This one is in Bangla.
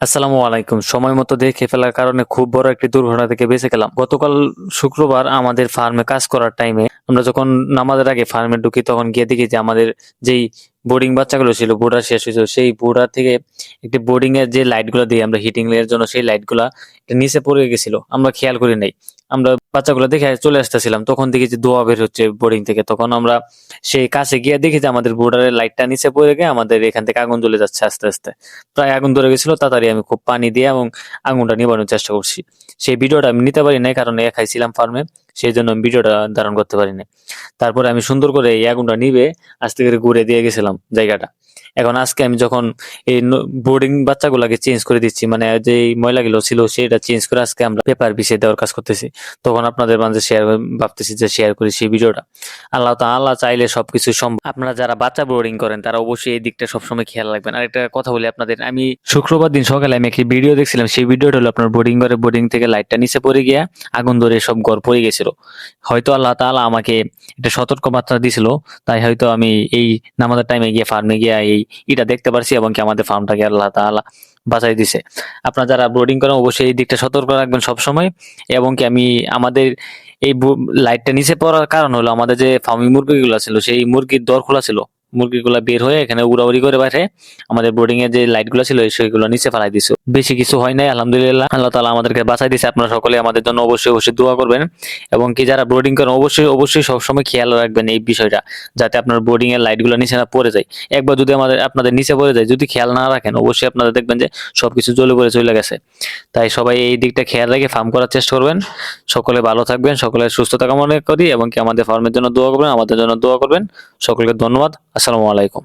আসসালামু আলাইকুম। সময় মতো দেখে ফেলার কারণে খুব বড় একটি দুর্ঘটনা থেকে বেঁচে গেলাম। গতকাল শুক্রবার আমাদের ফার্মে কাজ করার টাইমে আমরা যখন নামাজের আগে ফার্মে ঢুকি তখন গিয়ে দেখি যে আমাদের যেই বোর্ডিং বাচ্চাগুলো ছিল বোর্ডার শেষ হয়েছিল, সেই বোর্ডার থেকে একটি বোর্ডিং এর যে লাইটগুলো দিই আমরা হিটিং এর জন্য সেই লাইটগুলা নিচে পড়ে গেছিল। আমরা খেয়াল করি নাই। আমরা বাচ্চাগুলো দেখে চলে আসতেছিলাম, তখন দেখি যে ধোয়া বের হচ্ছে বোর্ডিং থেকে। তখন আমরা সেই কাছে গিয়ে দেখি যে আমাদের বোর্ডারের লাইটটা নিচে পড়ে গিয়ে আমাদের এখান থেকে আগুন জ্বলে যাচ্ছে আস্তে আস্তে। প্রায় আগুন ধরে গেছিল, তাড়াতাড়ি আমি খুব পানি দিয়ে এবং আগুনটা নিবানোর চেষ্টা করছি। সেই ভিডিওটা আমি নিতে পারি নাই, কারণ এ খাইছিলাম ফার্মে সেই জন্য আমি ভিডিওটা ধারণ করতে পারি নাই তারপরে আমি সুন্দর করে এই আগুনটা নিবে, আস্তে করে ঘুরে দিয়ে গেছিলাম জায়গাটা। এখন আজকে আমি যখন এই বোর্ডিং বাচ্চাগুলোকে চেঞ্জ করে দিচ্ছি মানে যে ময়লাগুলো ছিল সেটা চেঞ্জ করে আজকে আমরা পেপার পিছিয়ে দেওয়ার কাজ করতেছি। তখন আপনাদের মাঝে শেয়ার ভাবতেছি যে শেয়ার করি সেই ভিডিওটা। আল্লাহ তো আল্লাহ চাইলে সবকিছু সম্ভব। আপনারা যারা বাচ্চা বোর্ডিং করেন, তারা অবশ্যই এই দিকটা সবসময় খেয়াল রাখবেন। আর একটা কথা বলি আপনাদের, আমি শুক্রবার দিন সকালে আমি একটি ভিডিও দেখছিলাম। সেই ভিডিওটা হলো আপনার বোর্ডিং ঘরে বোর্ডিং থেকে লাইটটা নিচে পড়ে গিয়ে আগুন ধরে সব ঘর পড়ে গেছিল হয়তো আল্লাহ তালা আমাকে একটা সতর্ক বার্তা দিছিল, তাই হয়তো আমি এই নামাজের টাইমে গিয়ে ফার্মে গিয়ে এই এটা দেখতে পারছি এবং কি আমাদের ফার্মটাকে আল্লাহ তালা বাঁচাই দিছে। আপনারা যারা বোর্ডিং করেন, অবশ্যই এই দিকটা সতর্ক রাখবেন সবসময় এবং কি আমি আমাদের এই লাইটটা নিচে পড়ার কারণ হলো আমাদের যে ফার্মি মুরগিগুলো ছিল, সেই মুরগির দর খোলা ছিল। মুরগিগুলা বের হয়ে এখানে উড়াউড়ি করে বাইরে, আমাদের বোর্ডিং এর যে লাইটগুলো ছিল, সেগুলো নিচে ফেলাই দিছো। বেশি কিছু হয় নাই, আলহামদুলিল্লাহ। আল্লাহ তালা আমাদেরকে বাঁচাই দিছে, আপনারা সকলে আমাদের জন্য অবশ্যই অবশ্যই দোয়া করবেন। এবং কি যারা বোর্ডিং করেন, অবশ্যই অবশ্যই সবসময় খেয়াল রাখবেন এই বিষয়টা, যাতে আপনার বোর্ডিং এর লাইটগুলো নিচে না পড়ে যায়। একবার যদি আমাদের আপনাদের নিচে পড়ে যায়, যদি খেয়াল না রাখেন, অবশ্যই আপনারা দেখবেন যে সবকিছু জ্বলে পড়ে চলে গেছে। তাই সবাই এই দিকটা খেয়াল রেখে ফার্ম করার চেষ্টা করবেন। সকলে ভালো থাকবেন সকলের সুস্থতা কামনা করি, এবং কি আমাদের ফার্মের জন্য দোয়া করবেন, আমাদের জন্য দোয়া করবেন। সকলকে ধন্যবাদ। আসসালামু আলাইকুম।